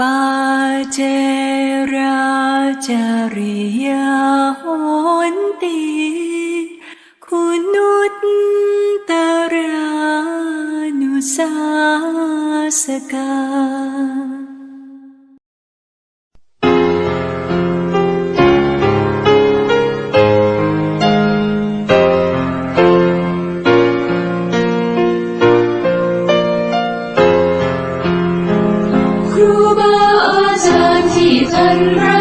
ปาเจราจาริยาหนตีคุณุตตรานุสาสกา ที่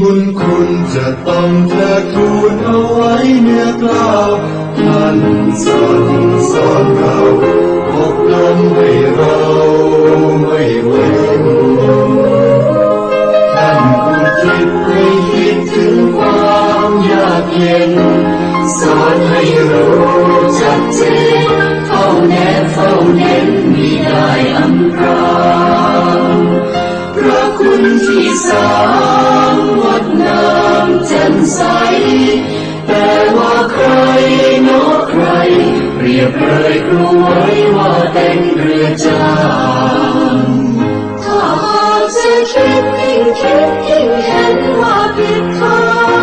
บุญคุณจะต้องเธอทูลเอาไว้เนื้อกล่าวท่านสอนสอนเราอบรมให้เราไม่เว้นท่านอุทิศให้คิดถึงความยากเย็น สอนให้รู้จักเจนเฝ้าแนบเฝ้าเน้นมีได้อำพรางพระคุณที่สา แต่ว่าใครเนาะใคร เปรียบเลยครูไว้ว่าเป็นเรือจางถ้าหากจะคิดยิ่งคิดยิ่งเห็นว่าผิดทาง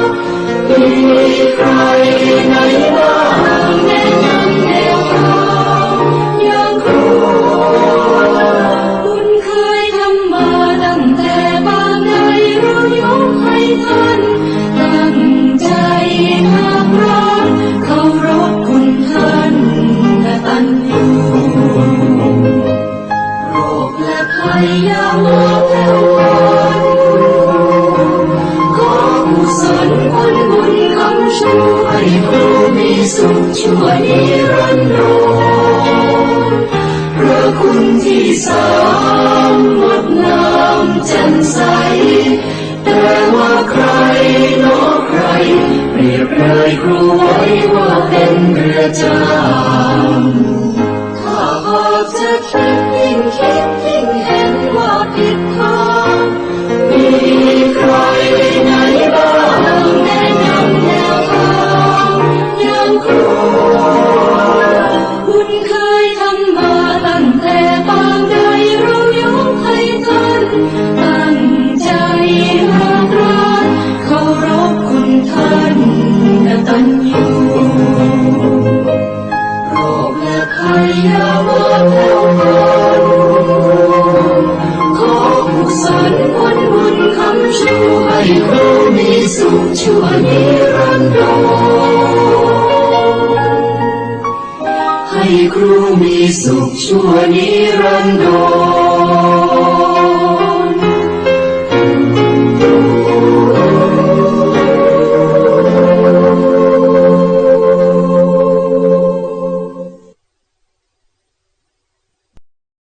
มีใครไหน สุขชั่วนิรันดรพระคุณที่สามงดงามแจ่มใส แต่ว่าใครนอะใคร เปรียบเลยครูไว้ว่าเป็นเรือจางถ้าหากจะคิดยิ่งคิดยิ่ง สุขชั่วนิรันดร